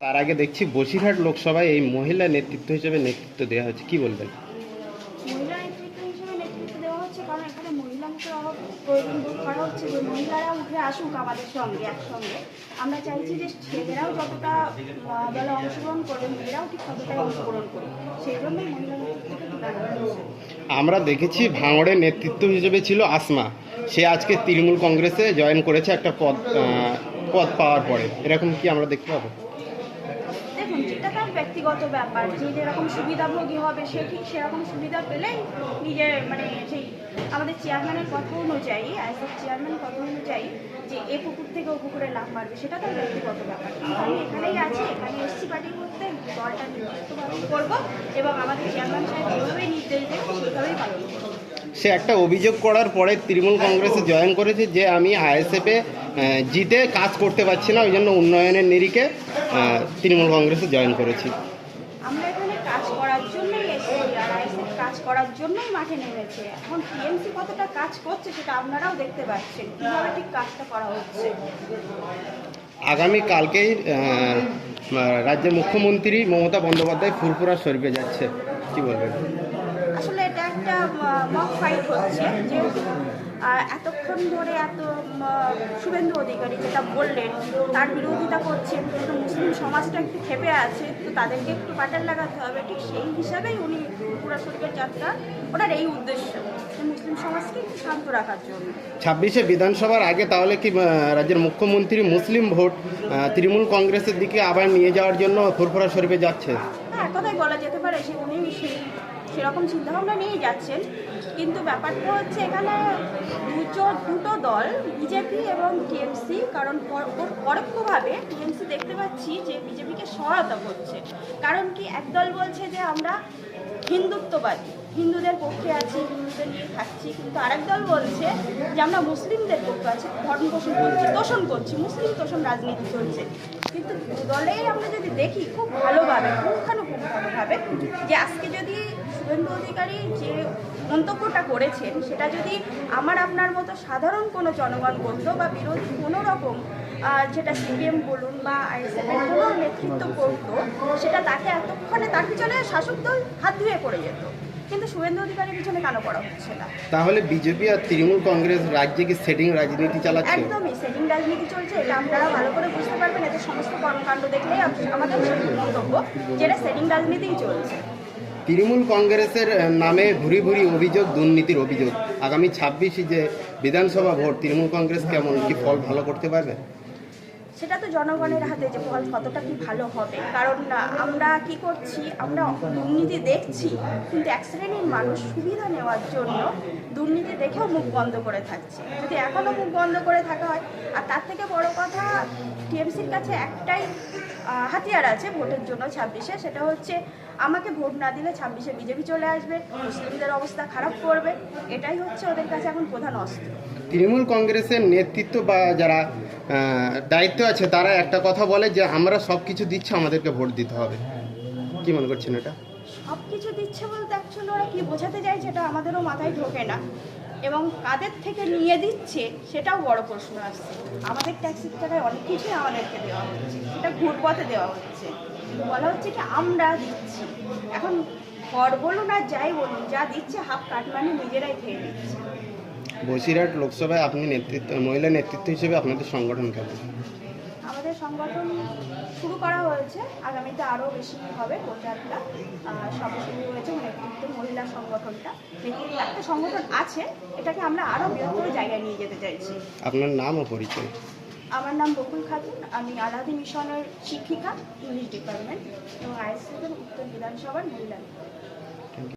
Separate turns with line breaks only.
তার আগে দেখছি বসিরহাট লোকসভায় এই মহিলা নেতৃত্ব হিসেবে নেতৃত্ব দেওয়া হচ্ছে কি বলবেন
আমরা
দেখেছি ভাঙড়ের নেতৃত্ব হিসেবে ছিল আসমা। সে আজকে তৃণমূল কংগ্রেসে জয়েন করেছে একটা পদ পদ পাওয়ার পরে। এরকম কি আমরা দেখতে পাবো?
দেখুন যেটা ব্যক্তিগত ব্যাপার। যে যেরকম সুবিধাভোগী হবে, সে ঠিক সেরকম সুবিধা পেলেই নিজের মানে সেই আমাদের চেয়ারম্যানের কথা অনুযায়ী আইসিএফ চেয়ারম্যান কথা অনুযায়ী যে এ পুকুর থেকে ও পুকুরে লাভ মারবে, সেটা তার ব্যক্তিগত ব্যাপার। কিন্তু আমি এখানেই আছি, এখানে এসছি পার্টি করতে দলটা নির্দিষ্টভাবে করব এবং আমাদের চেয়ারম্যান সাহেব যেভাবেই নির্দেশ দেবে সেইভাবেই পালন করব।
সে একটা অভিযোগ করার পরে তৃণমূল কংগ্রেসে জয়েন করেছে যে আমি আইএসএফে জিতে কাজ করতে পারছি না ওই জন্য উন্নয়নের নিরিখে তৃণমূল কংগ্রেসে জয়েন করেছি।
আমরা এখানে কাজ করার জন্যই এসেছি আর আইসিএফ কাজ করার জন্যই মাঠে নেমেছে। এখন টিএমসি কতটা কাজ করছে সেটা আপনারাও দেখতে পাচ্ছেন কীভাবে ঠিক কাজটা করা হচ্ছে?
আগামী কালকেই রাজ্যের মুখ্যমন্ত্রী মমতা বন্দ্যোপাধ্যায় ফুরফুরা শরীফে যাচ্ছে। কি বলবেন?
একটা মক ফাইট হচ্ছে আহ, এতক্ষণ ধরে এত শুভেন্দু অধিকারী যেটা বললেন তার বিরোধিতা করছেন কিন্তু মুসলিম সমাজটা একটু খেপে আছে তো তাদেরকে একটু পাটার লাগাতে হবে ঠিক সেই হিসাবেই উনি পুরা শরীফের যাত্রা ওনার এই উদ্দেশ্য
ছাব্বিশে বিধানসভার আগে তাহলে কি রাজ্যের মুখ্যমন্ত্রী মুসলিম ভোট তৃণমূল কংগ্রেসের দিকে আবার নিয়ে যাওয়ার জন্য ফুরফুরা শরীফে যাচ্ছে?
কথাই বলা যেতে পারে যে উনি সেরকম চিন্তাভাবনা নিয়েই যাচ্ছেন। কিন্তু ব্যাপারটা হচ্ছে এখানে দুটো দুটো দল, বিজেপি এবং টিএমসি, কারণ পর- পর- পরোক্ষভাবে টিএমসি দেখতে পাচ্ছি যে বিজেপিকে সহায়তা করছে। কারণ কি একদল বলছে যে আমরা হিন্দুত্ববাদী। হিন্দুদের পক্ষে আছি, হিন্দুদের নিয়ে থাকছি, কিন্তু আরেক দল বলছে যে আমরা মুসলিমদের পক্ষে আছি, ধর্ম পোষণ করছি, তোষণ করছি, মুসলিম তোষণ রাজনীতি চলছে। কিন্তু দলেই আমরা যদি দেখি, খুব ভালোভাবে পুঙ্খানুপুঙ্খানুভাবে যে আজকে যদি শুভেন্দু অধিকারী যে মন্তব্যটা করেছেন, সেটা যদি আমার আপনার মতো সাধারণ কোনো জনগণ করতো বা বিরোধী কোনো রকম যেটা সিপিএম বলুন বা আইএসএফের কোনো নেতৃত্ব করতো সেটা তাকে এতক্ষণে তার পিছনে শাসক দল হাত ধুয়ে পড়ে যেত। কিন্তু শুভেন্দু অধিকারীর পিছনে কেন পড়া হচ্ছে না।
তাহলে বিজেপি আর তৃণমূল কংগ্রেস রাজ্যে কি সেটিং রাজনীতি চালাচ্ছে?
একদমই সেটিং রাজনীতি চলছে এটা আপনারা ভালো করে বুঝতে পারবেন। এতে সমস্ত কর্মকাণ্ড দেখলেই আমাদের মন্তব্য যেটা সেটিং রাজনীতিই চলছে।
তৃণমূল কংগ্রেসের নামে ভুরি ভুরি অভিযোগ দুর্নীতির অভিযোগ। আগামী ছাব্বিশে যে বিধানসভা ভোট তৃণমূল কংগ্রেস কেমন? কি ফল ভালো করতে পারবে?
সেটা তো জনগণের হাতে যে ফল কতটা কি ভালো হবে? কারণ আমরা কি করছি, আমরা দুর্নীতি দেখছি, কিন্তু এক শ্রেণির মানুষ সুবিধা নেওয়ার জন্য দুর্নীতি দেখেও মুখ বন্ধ করে থাকছে। যদি এখনও মুখ বন্ধ করে থাকা হয়, আর তার থেকে বড় কথা, টিএমসির কাছে একটাই হাতিয়ার আছে ভোটের জন্য ছাব্বিশে, সেটা হচ্ছে আমাকে ভোট না দিলে ছাব্বিশে বিজেপি চলে আসবে, মুসলিমদের অবস্থা খারাপ করবে, এটাই হচ্ছে ওদের কাছে এখন প্রধান অস্ত্র।
তৃণমূল কংগ্রেসের নেতৃত্ব বা যারা দায়িত্ব আছে, তারা একটা কথা বলে যে আমরা সব কিছু দিচ্ছি, আমাদেরকে ভোট দিতে হবে। কি মনে করছেন এটা?
সব কিছু দিচ্ছে বলতে অ্যাকচুয়ালি ওরা কি বোঝাতে চাইছে সেটা আমাদেরও মাথায় ঢোকে না। এবং কাদের থেকে নিয়ে দিচ্ছে, সেটাও বড় প্রশ্ন আসছে। আমাদের ট্যাক্সির টাকায় অনেক কিছুই আমাদেরকে দেওয়া হচ্ছে, সেটা ঘুরপথে দেওয়া হচ্ছে। বলা হচ্ছে কি আমরা দিচ্ছি। এখন কর বলুন আর যাই বলুন, যা দিচ্ছে হাফ কাটমানি নিজেরাই খেয়ে দিচ্ছে
বসিরহাট লোকসভায় আপনি নেতৃত্ব মহিলা নেতৃত্ব হিসেবে আপনাদের সংগঠন কেমন
আমাদের সংগঠন শুরু করা হয়েছে আগামীতে আরও বেশি হবে প্রচারটা সবে শুরু হয়েছে নেতৃত্ব মহিলা সংগঠনটা। নেতৃত্ব একটা সংগঠন আছে এটাকে আমরা আরও বৃহত্তর জায়গায় নিয়ে যেতে চাইছি।
আপনার নাম ও পরিচয়?
আমার নাম বকুল খাতুন আমি আলাদি মিশনের শিক্ষিকা ইংলিশ ডিপার্টমেন্ট এবং আইএসসি উত্তর বিধানসভার মহিলা।